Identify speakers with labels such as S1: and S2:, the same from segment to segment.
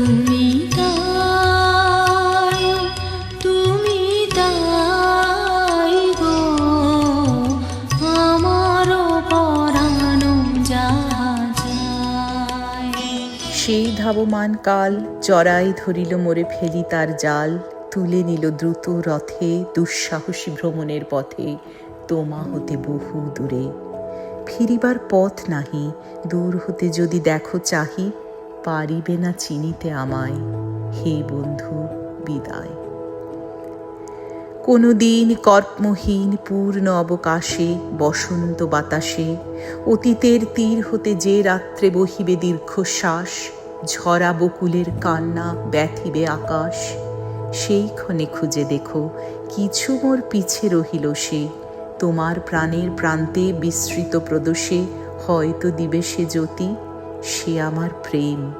S1: তুমি তুমি সেই ধাবমান কাল চড়াই ধরিল মোরে ফেলি তার জাল, তুলে নিল দ্রুত রথে দুঃসাহসী ভ্রমণের পথে, তোমা হতে বহু দূরে। ফিরিবার পথ নাহি, দূর হতে যদি দেখো চাহি পারিবে না চিনিতে আমায়, হে বন্ধু, বিদায়। কোনো দিন কর্মহীন পূর্ণ অবকাশে, বসন্ত বাতাসে, অতীতের তীর হতে যে রাত্রে বহিবে দীর্ঘশ্বাস, ঝরা বকুলের কান্না ব্যথিবে আকাশ, সেই ক্ষণে খুঁজে দেখো, কিছু মোর পিছে রহিল সে, তোমার প্রাণের প্রান্তে বিস্তৃত প্রদোষে হয়তো দিবে সে জ্যোতি সে আমার প্রেম।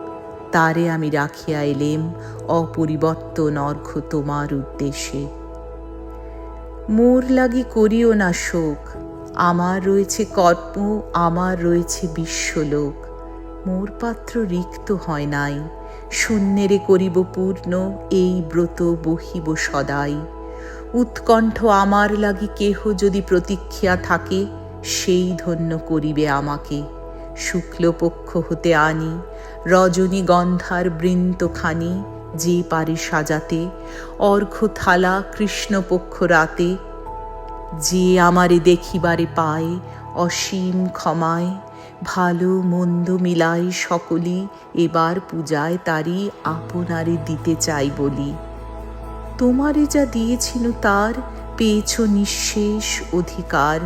S1: তারে আমি রাখিয়া এলেম, অপরিবর্তন অর্ঘ তোমার উদ্দেশ্যে। মোর লাগি করিও না শোক, আমার রয়েছে কর্ম, আমার রয়েছে বিশ্বলোক। মোর পাত্র রিক্ত হয় নাই, শূন্যেরে করিব পূর্ণ, এই ব্রত বহিব সদাই। উৎকণ্ঠ আমার লাগি কেহ যদি প্রতীক্ষা থাকে, সেই ধন্য করিবে আমাকে। শুক্লপক্ষ হতে আনি, রজনীগন্ধার বৃন্তখানি যে পারে সাজাতে অর্ঘ থালা কৃষ্ণপক্ষ রাতে, যে আমারে দেখিবারে পায়, অসীম ক্ষমায়, ভালো মন্দ মিলাই সকলি, এবার পূজায় তারই আপনারে দিতে চাই বলি। তোমারে যা দিয়েছিল তার, পেয়েছ নিঃশেষ অধিকার।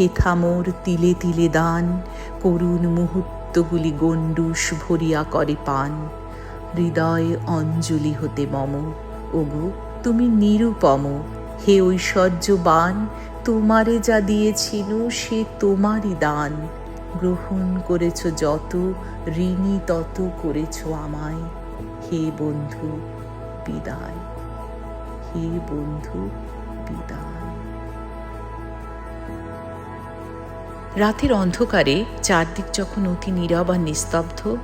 S1: হেথা মোর তিলে তিলে দান, করুণ মুহূর্তগুলি গণ্ডুষ ভরিয়া করে পান। হৃদয়ে অঞ্জলি হতে মম, ওগো, তুমি নিরুপম, হে ঐশ্বর্যবান, তোমারে যা দিয়েছিল সে তোমারই দান। গ্রহণ করেছ যত, ঋণী তত করেছ আমায়। হে বন্ধু, বিদায়। হে বন্ধু, বিদায়। রাতের অন্ধকারে চারদিক যখন অতি নীরব আর নিস্তব্ধ,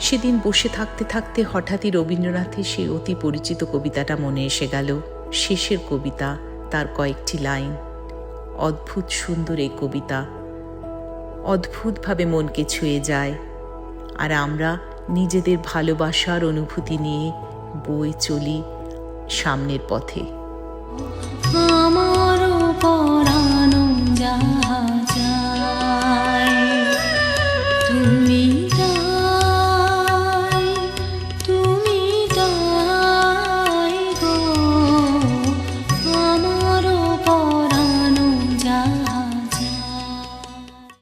S1: সেদিন বসে থাকতে থাকতে হঠাৎই রবীন্দ্রনাথের সেই অতি পরিচিত কবিতাটা মনে এসে গেল। শেষের কবিতা, তার কয়েকটি লাইন। অদ্ভুত সুন্দর এই কবিতা। অদ্ভুতভাবে মনকে ছুঁয়ে যায়। আর আমরা নিজেদের ভালোবাসার অনুভূতি নিয়ে বয়ে চলি সামনের পথে।
S2: আমারও